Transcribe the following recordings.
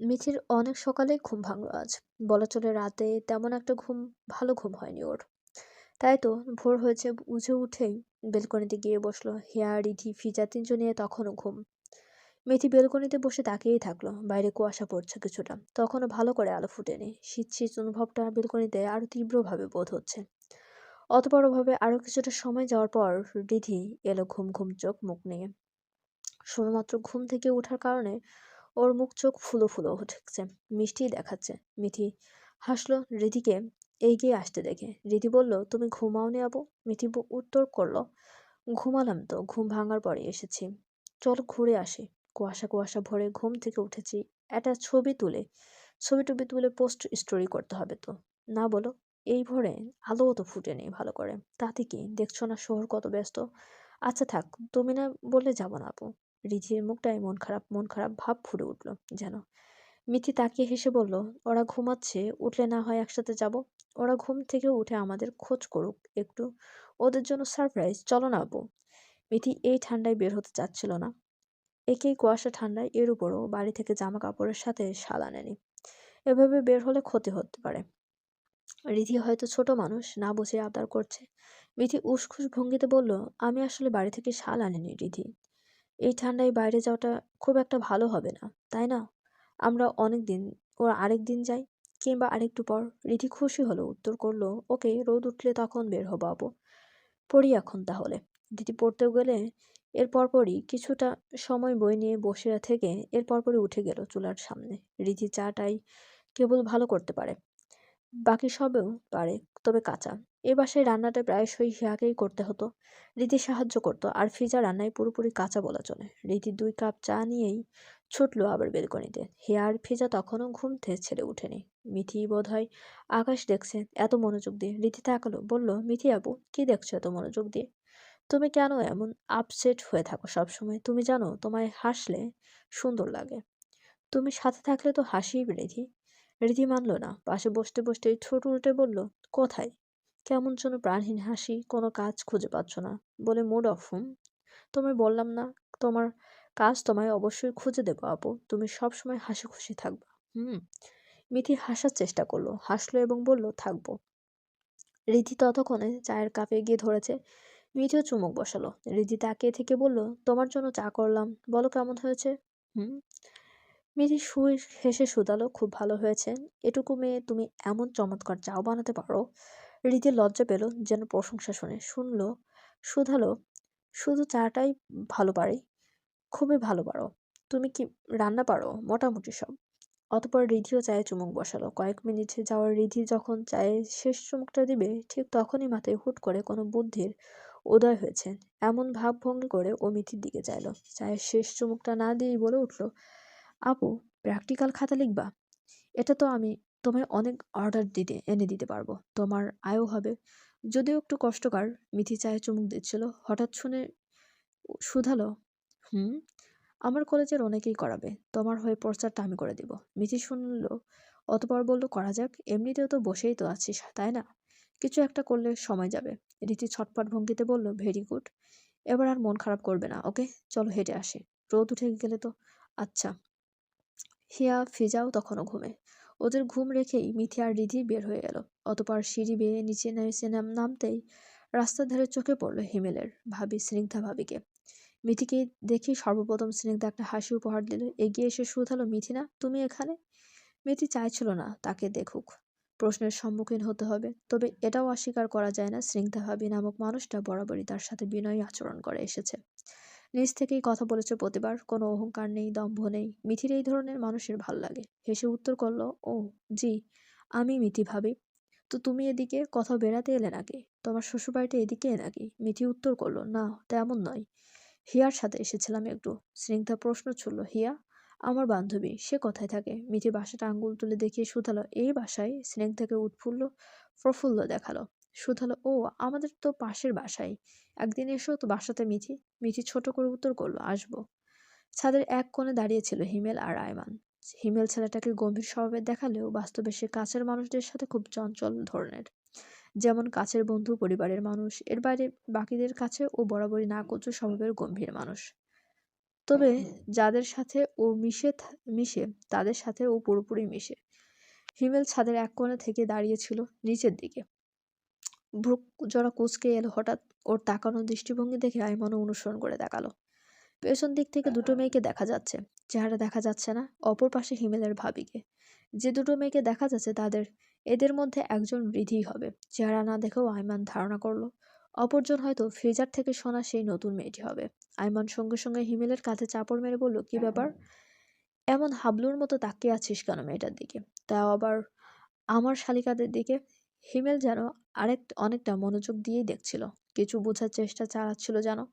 মিঠির অনেক সকালেই ঘুম ভাঙল আজ। বলা চলে রাতে তেমন একটা ঘুম, ভালো ঘুম হয়নি ওর। তাই তো ভোর হয়েছে বুঝে উঠেই বেলকনিতে গিয়ে বসল। হিয়া, রিধি, ফিজা তিনজনে তখনও ঘুম। মেথি বেলকনিতে বসে তাকিয়েই থাকল, বাইরে কুয়াশা পড়ছে কিছুটা। তখনও ভালো করে আলো ফুটেনি। শীত শীত অনুভবটা বেলকনিতে আরও তীব্রভাবে বোধ হচ্ছে। অত বড়ভাবে আরও কিছুটা সময় যাওয়ার পর রিধি এলো ঘুম ঘুম চোখ মুখ নিয়ে। শুধুমাত্র ঘুম থেকে ওঠার কারণে ওর মুখ চোখ ফুলো ফুলো উঠেছে মিষ্টি দেখাচ্ছে। মিঠি হাসলো রিধিকে এগিয়ে আসতে দেখে। রিধি বলল, তুমি ঘুমাওনি আবু? মিঠি উত্তর করল, ঘুমালাম তো, ঘুম ভাঙার পরে এসেছি। চল ঘুরে আসি। কুয়াশা কুয়াশা ভরে ঘুম থেকে উঠেছি। একটা ছবি তুলে, ছবি টবি তুলে পোস্ট স্টোরি করতে হবে তো। না বলো, এই ভোরে আলোও তো ফুটে নেই ভালো করে। তাতে কি? দেখছ না শহর কত ব্যস্ত? আচ্ছা থাক, তুমি না বললে যাব না আপু রিধির মুখটায় মন খারাপ মন খারাপ ভাব ফুটে উঠল যেন। মিথি তাকিয়ে হেসে বলল, ওরা ঘুমাচ্ছে, উঠলে না হয় একসাথে যাব। ওরা ঘুম থেকে উঠে আমাদের খোঁজ করুক একটু। ওদের জন্য সারপ্রাইজ চলো না আপু। মিথি এই ঠান্ডায় বের হতে চাচ্ছিল না। একেই কুয়াশা ঠান্ডায় এর উপরও বাড়ি থেকে জামা কাপড়ের সাথে শাল আনেনি। এভাবে বের হলে ক্ষতি হতে পারে। রিধি হয়তো ছোট মানুষ, না বুঝে আবদার করছে। মিথি উসখুস ভঙ্গিতে বলল, আমি আসলে বাড়ি থেকে শাল আনিনি রিধি। এই ঠান্ডায় বাইরে যাওয়াটা খুব একটা ভালো হবে না, তাই না? আমরা অনেক দিন, ওর আরেক দিন যাই, কিংবা আরেকটু পর রিধি খুশি হলো, উত্তর করল, ওকে, রোদ উঠলে তখন বের হব আবু পড়ি এখন তাহলে। দিদি পড়তেও গেলে এর পরপরই কিছুটা সময় বই নিয়ে বসে থেকে এর পরপরই উঠে গেল চুলার সামনে। রিধি চাটাই কেবল ভালো করতে পারে, বাকি সবেও পারে, তবে কাঁচা। এ বাসায় রান্নাটা প্রায়শই হিয়াকেই করতে হতো। রীতি সাহায্য করত, আর ফিজা রান্নায় পুরোপুরি কাঁচা বলা চলে। রীতি দুই কাপ চা নিয়েই ছুটলো আবার বেলকনিতে। হিয়া আর ফিজা তখনও ঘুম থেকে ছেড়ে উঠেনি। মিথি বোধ হয় আকাশ দেখছে এত মনোযোগ দিয়ে। রীতি তাকালো, বলল, মিথি আপু, কি দেখছ এত মনোযোগ দিয়ে? তুমি কেন এমন আপসেট হয়ে থাকো সবসময়? তুমি জানো, তোমায় হাসলে সুন্দর লাগে। তুমি সাথে থাকলে তো হাসিই রিধি রিধি মানল না। পাশে বসতে বসতে ঠোঁট উল্টে বলল, কোথায়? কেমন যেন প্রাণহীন হাসি, কোনো কাজ খুঁজে পাচ্ছ না বলে মুড অফ, হুম? তোমায় বললাম না, তোমার কাজ তোমায় অবশ্যই খুঁজে দেবো আপু। তুমি সব সময় হাসি খুশি থাকবা, হুম? মিথি হাসার চেষ্টা করল, হাসলো এবং বলল, থাকব। রিধি ততক্ষণে চায়ের কাপে গিয়ে ধরেছে। মিঠিও চুমুক বসালো। রিধি তাকিয়ে থেকে বলল, তোমার জন্য চা করলাম, বলো কেমন হয়েছে? হুম? মিঠি শুয়ে হেসে শুধালো, খুব ভালো হয়েছে। এটুকু মেয়ে তুমি এমন চমৎকার চাও বানাতে পারো। রীতি লজ্জা পেল যেন প্রশংসা শুনে। শুনলো, শুধালো, শুধু চাটাই ভালো পারি, খুবই ভালো পারো। তুমি কি রান্না পারো? মোটামুটি সব। অতপর রিধিও চায়ে চুমুক বসালো। কয়েক মিনিটে যাওয়ার রিধি যখন চায়ে শেষ চুমুকটা দিবে, ঠিক তখনই মাথায় হুট করে কোনো বুদ্ধির উদয় হয়েছে। এমন ভাবভঙ্গি করে ও মিঠির দিকে চাইলো। চায়ের শেষ চুমুকটা না দিয়েই বলে উঠল, আপু প্র্যাকটিক্যাল খাতা লিখবা? এটা তো আমি তোমায় অনেক অর্ডার দিতে, এনে দিতে পারব। তোমার আয়ও হবে। যদিও একটু কষ্টকর, মিথি চায়ে চুমুক দিচ্ছিল। হঠাৎ শুনে শুধালো, হুম, আমার কলেজের অনেকেই করাবে। তোমার হয়ে প্রচারটা আমি করে দিব। মিথি শুনল, অতপর বলল, করা যাক, এমনিতেও তো বসেই তো আছিস, তাই না? কিছু একটা করলে সময় যাবে। রীতি ছটপট ভঙ্গিতে বলল, ভেরি গুড। এবার আর মন খারাপ করবে না, ওকে? চলো হেঁটে আসে। রোদ উঠে গেলে তো আচ্ছা। হিয়া ফিজাও তখনও ঘুমে। ওদের ঘুম রেখেই মিথি আর রিধি বের হয়ে এলো। অতপর সিঁড়ি বেয়ে নিচে নেমে নামতেই রাস্তার ধারে চোখে পড়ল হিমেলের ভাবি, স্নিগ্ধা ভাবিকে। মিথিকে দেখি সর্বপ্রথম স্নিগ্ধা একটা হাসি উপহার দিল। এগিয়ে এসে শুধালো, মিথি না, তুমি এখানে? মিথি চাইছিল না, তাকে দেখুক। প্রশ্নের সম্মুখীন হতে হবে। তবে এটাও অস্বীকার করা যায় না, স্নিগ্ধা ভাবি নামক মানুষটা বরাবরই তার সাথে বিনয়ী আচরণ করে এসেছে। নিজ থেকেই কথা বলেছে প্রতিবার, কোনো অহংকার নেই, দম্ভ নেই। মিথির এই ধরনের মানুষের ভালো লাগে। হেসে উত্তর করল, ও, জি, আমি মিথি ভাবি। তো তুমি এদিকে কথা বেড়াতে এলে নাকি? তোমার শ্বশুরবাড়িটা এদিকে নাকি? মিথি উত্তর করল, না, তেমন নয়। হিয়ার সাথে এসেছিলাম একটু। স্নিগ্ধা প্রশ্ন ছুড়ল, হিয়া? আমার বান্ধবী, সে কথায় থাকে? মিঠি বাসাটা আঙ্গুল তুলে দেখিয়ে শুধালো, এই বাসায়? স্নিগ্ধাকে উৎফুল্ল প্রফুল্ল দেখাল শুধালো, ও, আমাদের তো পাশের বাসায়। একদিন এসো তো বাসাতে মিঠি। মিঠি ছোট করে উত্তর করল, আসব। ছাদের এক কোণে দাঁড়িয়েছিল হিমেল আর আয়মান। হিমেল ছেলেটাকে গম্ভীর স্বভাবের দেখালেও বাস্তবে সে কাছের মানুষদের সাথে খুব চঞ্চল ধরনের। যেমন কাছের বন্ধু, পরিবারের মানুষ, এর বাইরে বাকিদের কাছে ও বরাবরই না কচু স্বভাবের গম্ভীর মানুষ। তবে যাদের সাথে ও মিশে মিশে, তাদের সাথে ও পুরোপুরি মিশে। হিমেল ছাদের এক কোণে থেকে দাঁড়িয়েছিল নিচের দিকে। ভ্রু জোড়া কুচকে এলো হঠাৎ ওর তাকানো দৃষ্টিভঙ্গি দেখে আইমানও অনুসরণ করে তাকালো। পেছন দিক থেকে দুটো মেয়েকে দেখা যাচ্ছে চেহারা দেখা যাচ্ছে না অপর পাশে হিমেলের ভাবিকে। যে দুটো মেয়েকে দেখা যাচ্ছে তাদের এদের মধ্যে একজন বৃদ্ধি হবে। চেহারা না দেখেও আইমান ধারণা করল। অপরজন হয়তো ফ্রিজার থেকে শোনা সেই নতুন মেয়েটি হবে। আইমান সঙ্গে সঙ্গে হিমেলের কাঁধে চাপড় মেরে বলল কি ব্যাপার? এমন হাবলুর মতো তাকিয়ে আছিস কেন মেয়েটার দিকে? তাও আবার আমার শালিকাদের দিকে? হিমেল যেন আরেক, অনেকটা মনোযোগ দিয়েই দেখছিল। কিছু বোঝার চেষ্টা চালাচ্ছিল যেন।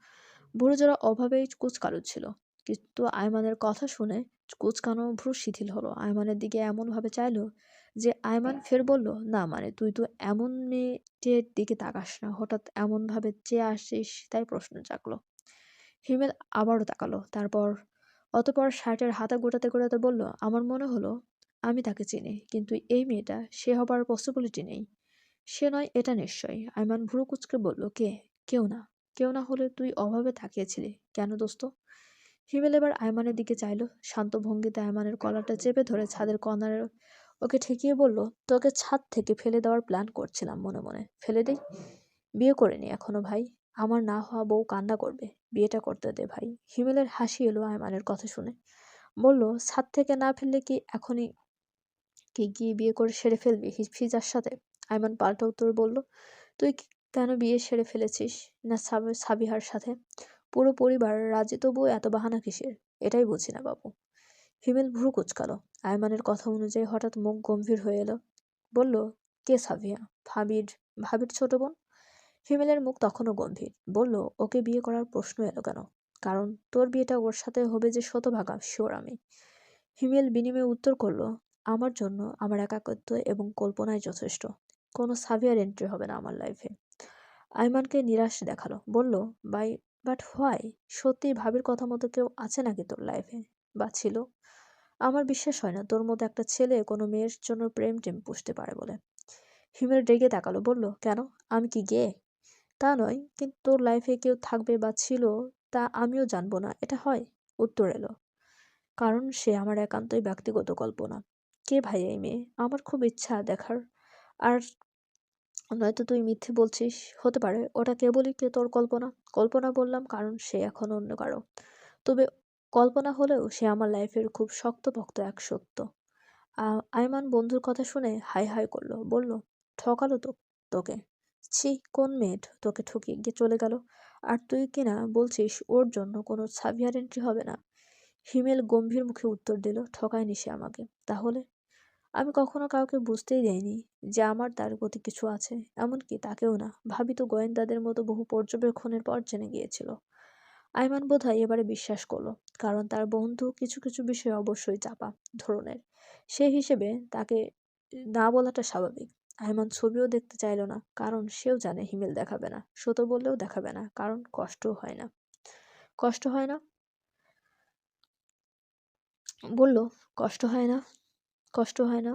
ভুরু জোড়া অভাবেই কুচকালু ছিল। কিন্তু আয়মানের কথা শুনে কুচকানো ভ্রু শিথিল হলো। আয়মানের দিকে এমনভাবে চাইলো যে আয়মান ফের বলল, না মানে তুই তো এমন মেয়েটির দিকে তাকাস না। হঠাৎ এমনভাবে চেয়ে আসিস তাই প্রশ্ন জাগলো। হিমেল আবারও তাকালো। তারপর অতপর শার্টের হাতা গোটাতে গোটাতে বলল, আমার মনে হলো আমি তাকে চিনি, কিন্তু এই মেয়েটা সে হবার পসিবিলিটি নেই। সে নয়, এটা নিশ্চয়ই। আইমান ভুরু কুচকে বলল, কে? কেউ না। কেউ না হলে তুই অভাবে তাকিয়েছিলি কেন দোস্ত? হিমেল এবার আয়মানের দিকে চাইলো। শান্ত ভঙ্গিতে আয়মানের কলারটা চেপে ধরে ছাদের কর্নারে ওকে ঠেকিয়ে বলল, তোকে ছাদ থেকে ফেলে দেওয়ার প্ল্যান করছিলাম মনে মনে। ফেলে দেই বিয়ে করিনি এখনও ভাই। আমার না হওয়া বউ কান্না করবে। বিয়েটা করতে দে ভাই। হিমেলের হাসি এলো আয়মানের কথা শুনে। বলল, ছাদ থেকে না ফেললে কি এখনই কি গিয়ে বিয়ে করে সেরে ফেলবি ফিজার সাথে? আয়মান পাল্টা উত্তর বলল, তুই কেন বিয়ে সেরে ফেলেছিস? না সাব- সাবিহার সাথে। পুরো পরিবার রাজি, তবুও এত বাহানা কিসের? এটাই বুঝি না বাবু। হিমেল ভ্রু কুচকালো। আয়মানের কথা অনুযায়ী হঠাৎ মুখ গম্ভীর হয়ে এলো। বলল, কে সাবিয়া ভাবির ভাবির ছোট বোন? হিমেলের মুখ তখনও গম্ভীর। বলল, ওকে বিয়ে করার প্রশ্ন এলো কেন? কারণ তোর বিয়েটা ওর সাথে হবে যে শতভাগা, শিওর আমি। হিমেল বিনিময়ে উত্তর করল, আমার জন্য, আমার একাকত্ব এবং কল্পনায় যথেষ্ট। কোনো সাভিয়ার এন্ট্রি হবে না আমার লাইফে আইমানকে নিরাশ দেখাল, বলল বাই বাট হোয়াই সত্যি ভাবির কথা মতো কেউ আছে নাকি তোর লাইফে বা ছিল? আমার বিশ্বাস হয় না, তোর মতো একটা ছেলে কোনো মেয়ের জন্য প্রেম টেম পুষতে পারে বলে হিমেল রেগে তাকালো, বলল, কেন? আমি কি গে? তা নয়, কিন্তু তোর লাইফে কেউ থাকবে বা ছিল, তা আমিও জানব না। এটা হয় উত্তর এলো, কারণ সে আমার একান্তই ব্যক্তিগত কল্পনা। কে ভাই এই মেয়ে? আমার খুব ইচ্ছা দেখার। আর নয়তো তুই মিথ্যে বলছিস, হতে পারে। ওটা কেবলই কে তোর কল্পনা? কল্পনা বললাম কারণ সে এখন অন্য কারও। তবে কল্পনা হলেও সে আমার লাইফের খুব শক্ত শক্তপোক্ত এক সত্য। আ- আয়মান বন্ধুর কথা শুনে হাই হাই করল, বলল, ঠকালো তো তোকে। ছি, কোন মেয়েট তোকে ঠকিয়ে গিয়ে চলে গেল? আর তুই কিনা বলছিস ওর জন্য কোনো সাভিয়ার এন্ট্রি হবে না? হিমেল গম্ভীর মুখে উত্তর দিল, ঠকায়নি সে আমাকে। তাহলে আমি কখনো কাউকে বুঝতেই দেয়নি যে আমার তার প্রতি কিছু আছে, এমনকি তাকেও না। ভাবি তো গোয়েন্দাদের মতো বহু পর্যবেক্ষণের পর জেনে গিয়েছিল। আইমান বোধহয় এবারে বিশ্বাস করল, কারণ তার বন্ধু কিছু কিছু বিষয় অবশ্যই চাপা ধরনের। সেই হিসেবে তাকে না বলাটা স্বাভাবিক। আইমান ছবিও দেখতে চাইলো না, কারণ সেও জানে হিমেল দেখাবে না সত বললেও দেখাবে না, কারণ কষ্টও হয় না। কষ্ট হয় না? বলল, কষ্ট হয় না? কষ্ট হয় না।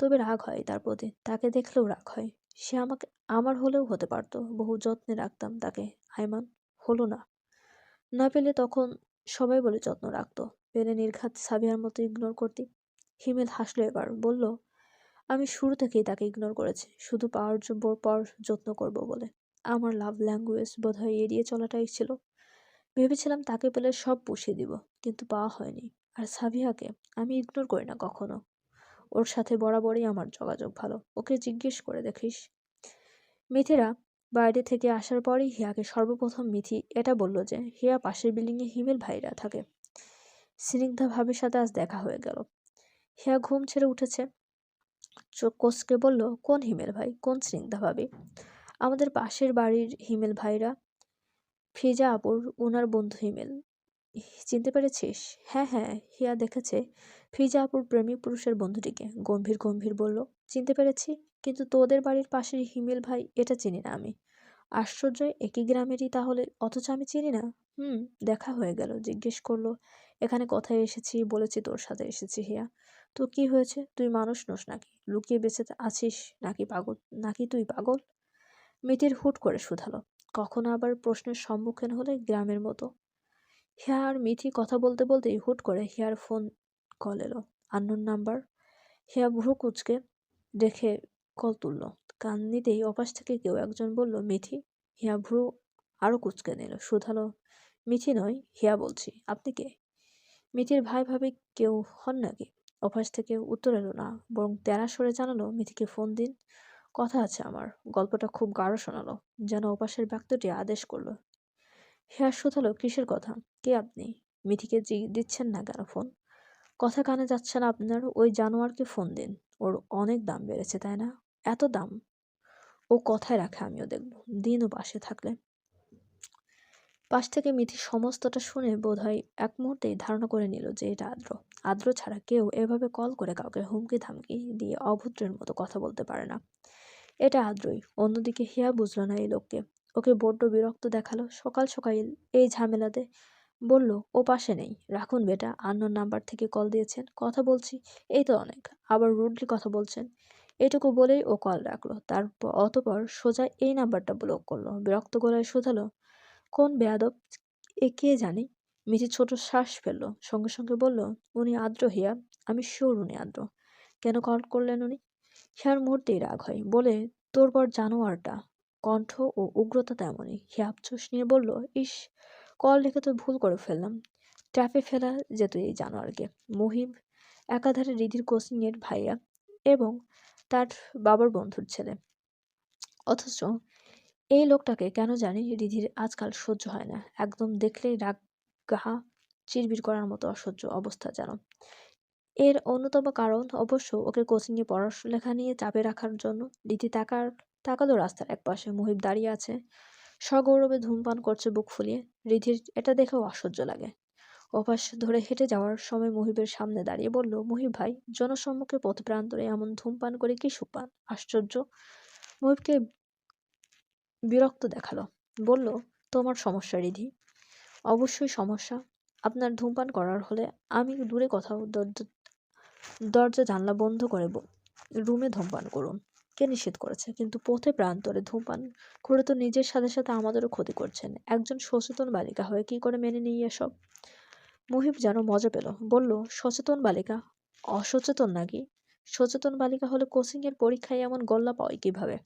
তবে রাগ হয় তার প্রতি। তাকে দেখলেও রাগ হয়। সে আমাকে, আমার হলেও হতে পারতো। বহু যত্নে রাখতাম তাকে। আইমান হলো না। না পেলে তখন সবাই বলে যত্ন রাখতো। পেলে নির্ঘাত সাবিয়ার মতো ইগনোর করতি। হিমেল হাসলো এবার। বলল, আমি শুরু থেকেই তাকে ইগনোর করেছি। শুধু পাওয়ার পর যত্ন করব বলে। আমার লাভ ল্যাঙ্গুয়েজ বোধহয় এড়িয়ে চলাটাই ছিল। ভেবেছিলাম তাকে পেলে সব পুষিয়ে দিব। কিন্তু পাওয়া হয়নি। আর সাবিয়াকে আমি ইগনোর করি না কখনো। ওর সাথে বরাবরই আমার যোগাযোগ ভালো। ওকে জিজ্ঞেস করে দেখিস। মিথিরা বাইরে থেকে আসার পরই হিয়াকে সর্বপ্রথম মিথি এটা বলল যে, হিয়া পাশের বিল্ডিংয়ে হিমেল ভাইরা থাকে। স্নিগ্ধা ভাবির সাথে আজ দেখা হয়ে গেল। হিয়া ঘুম ছেড়ে উঠেছে। চোখ কোসকে বলল, কোন হিমেল ভাই? কোন স্নিগ্ধা ভাবি আমাদের পাশের বাড়ির হিমেল ভাইরা ফিজা আপুর ওনার বন্ধু হিমেল। চিনতে পেরেছিস? হ্যাঁ হ্যাঁ হিয়া দেখেছে। ফিজা আপুর প্রেমিক পুরুষের বন্ধুটিকে। গম্ভীর গম্ভীর বলল, চিনতে পেরেছি, কিন্তু তোদের বাড়ির পাশের হিমেল ভাই এটা চিনি না আমি। আশ্চর্য, একই গ্রামেরই তাহলে, অথচ আমি চিনি না? হুম, দেখা হয়ে গেল। জিজ্ঞেস করল, এখানে কথায় এসেছি? বলেছি তোর সাথে এসেছি, হিয়া। তো কি হয়েছে? তুই মানুষ নোস নাকি? লুকিয়ে বেঁচে আছিস নাকি পাগল, নাকি তুই পাগল? মিতির হুট করে শুধালো। কখনো আবার প্রশ্নের সম্মুখীন হলে গ্রামের মতো। হিয়া আর মিথি কথা বলতে বলতেই হুট করে হিয়ার ফোন কল এলো। Unknown number. হিয়া ভ্রু কুচকে দেখে কল তুলল। কান নিতেই অপাশ থেকে কেউ একজন বলল মিথি হিয়া ভ্রু আরও কুচকে নিল। শুধালো মিথি নয় হিয়া বলছি। আপনি কে? মিথির ভাই ভাবি কেউ হন নাকি? অপাশ থেকে উত্তর এলো, না। বরং তেরা সরে জানালো মিথিকে ফোন দিন। কথা আছে আমার। গল্পটা খুব গাঢ় শোনালো। যেন অপাশের ব্যক্তিটি আদেশ করল হিয়া শুধালো, কিসের কথা? কে আপনি? মিথিকে দিচ্ছেন না কেন ফোন? কথা কানে যাচ্ছে না আপনার, ওই জানোয়ারকে ফোন দিন। ওর অনেক দাম বেড়েছে, তাই না? এত দাম? ও কথায় রাখে, আমিও দেখব। দিনও পাশে থাকলে। পাশ থেকে মিথি সমস্তটা শুনে বোধহয় এক মুহূর্তেই ধারণা করে নিল যে এটা আদ্র। আদ্র ছাড়া কেউ এভাবে কল করে কাউকে হুমকি ধামকি দিয়ে অভদ্রের মতো কথা বলতে পারে না। এটা আদ্রই। অন্যদিকে হিয়া বুঝলো না এই লোককে। ওকে বড্ড বিরক্ত দেখাল সকাল সকাল এই ঝামেলাতে। বলল, ও পাশে নেই। রাখুন বেটা, আন্নোর নাম্বার থেকে কল দিয়েছেন। কথা বলছি, এই তো অনেক। আবার রুডলি কথা বলছেন। এটুকু বলেই ও কল রাখল। তারপর, অতপর সোজা এই নাম্বারটা ব্লক করল। বিরক্ত গলায় শোধালো, কোন বেয়াদব? এ কে জানি? মিঠি ছোট শ্বাস ফেলল। সঙ্গে সঙ্গে বলল, উনি আদ্র হিয়া। আমি শিওর উনি আদ্র কেন কল করলেন উনি? হিয়ার মুহূর্তেই রাগ হয়। বলে, তোর পর জানোয়ারটা। কণ্ঠ ও উগ্রতা তেমনই। হিয়া আফসোস নিয়ে বলল, ইস, কল রেখে তো ভুল করে ফেললাম। ট্র্যাপে ফেলা যেত এই জানোয়ারকে। মহিব একাধারে রিধির কোচিংয়ের ভাইয়া এবং তার বাবার বন্ধুর ছেলে। অথচ এই লোকটাকে কেন জানি রিধির আজকাল সহ্য হয় না। একদম দেখলেই রাগ গাহা চিরবির করার মতো অসহ্য অবস্থা যেন। এর অন্যতম কারণ অবশ্য ওকে কোচিংয়ে পড়ালেখা নিয়ে চাপে রাখার জন্য রিধি তাকার তাকালো রাস্তার এক পাশে, মুহিব দাঁড়িয়ে আছে। সগৌরবে ধূমপান করছে বুক ফুলিয়ে। রিধির এটা দেখেও অসহ্য লাগে। অপাস ধরে হেঁটে যাওয়ার সময় মুহিবের সামনে দাঁড়িয়ে বলল, মুহিব ভাই, জনসম্মুখে পথ প্রান্তরে এমন ধূমপান করে কি সুপান আশ্চর্য। মুহিবকে বিরক্ত দেখাল। বলল, তোমার সমস্যা, রিধি। অবশ্যই সমস্যা। আপনার ধূমপান করার হলে আমি দূরে কোথাও দরজা দরজা জানলা বন্ধ করে রুমে ধূমপান করুন। কে নিষেধ করেছে? কিন্তু পথে প্রান্তরে ধূমপান করে তো নিজের সাথে সাথে আমাদেরও ক্ষতি করছেন। একজন সচেতন বালিকা হয়ে কি করে মেনে নিই এসব? মুহিব যেন মজা পেল। বলল, সচেতন বালিকা? অসচেতন নাকি? সচেতন বালিকা হলে কোচিংয়ের পরীক্ষায় এমন গল্লা পাওয়াই কীভাবে?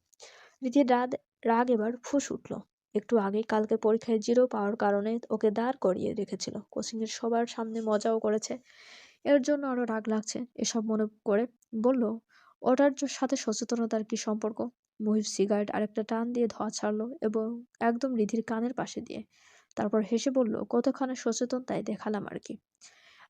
রীতির রাগ রাগ এবার ফুস উঠল। একটু আগে কালকে পরীক্ষায় জিরো পাওয়ার কারণে ওকে দাঁড় করিয়ে রেখেছিল। কোচিংয়ের সবার সামনে মজাও করেছে। এর জন্য আরও রাগ লাগছে, এসব মনে করে। বলল ওটার সাথে সচেতনতার কি সম্পর্ক। মুহিব সিগারেট আরেকটা টান দিয়ে ধোয়া ছাড়লো এবং একদম রিধির কানের পাশে দিয়ে তারপর হেসে বলল, কতখানি সচেতন তাই দেখালাম আর কি।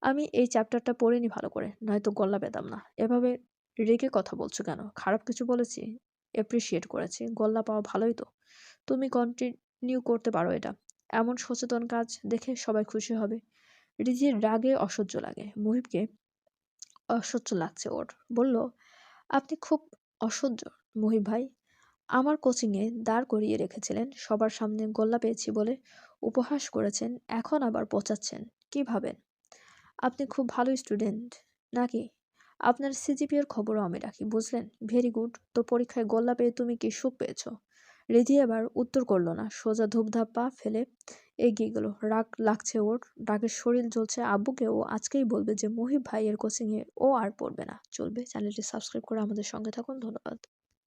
আমি এই চ্যাপ্টারটা পড়িনি ভালো করে, নয়তো গল্লা পেতাম না। এভাবে রেগে কথা বলছো কেন? খারাপ কিছু বলেছি? এপ্রিসিয়েট করেছি। গল্লা পাওয়া ভালোই তো। তুমি কন্টিনিউ করতে পারো এটা। এমন সচেতন কাজ দেখে সবাই খুশি হবে। রিজির রাগে অসহ্য লাগে। মুহিবকে অসহ্য লাগছে ওর। বলল আপনি খুব অসহ্য মুহিব ভাই। আমার কোচিংয়ে দাঁড় করিয়ে রেখেছিলেন, সবার সামনে গোল্লা পেয়েছি বলে উপহাস করেছেন, এখন আবার পচাচ্ছেন, কি ভাবেন? আপনি খুব ভালো স্টুডেন্ট, নাকি? আপনার সিজিপিএর খবরও আমি রাখি, বুঝলেন? ভেরি গুড, তো পরীক্ষায় গোল্লা পেয়ে তুমি কি সুখ পেয়েছ? রিধি এবার উত্তর করল না, সোজা ধূপধাপ পা ফেলে এগিয়ে গেল। রাগ লাগছে ওর। রাগের শরীর জ্বলছে আব্বুকে। ও আজকেই বলবে যে, মহিব ভাইয়ের কোচিংয়ে ও আর পড়বে না। চলবে। চ্যানেলটি সাবস্ক্রাইব করে আমাদের সঙ্গে থাকুন। ধন্যবাদ।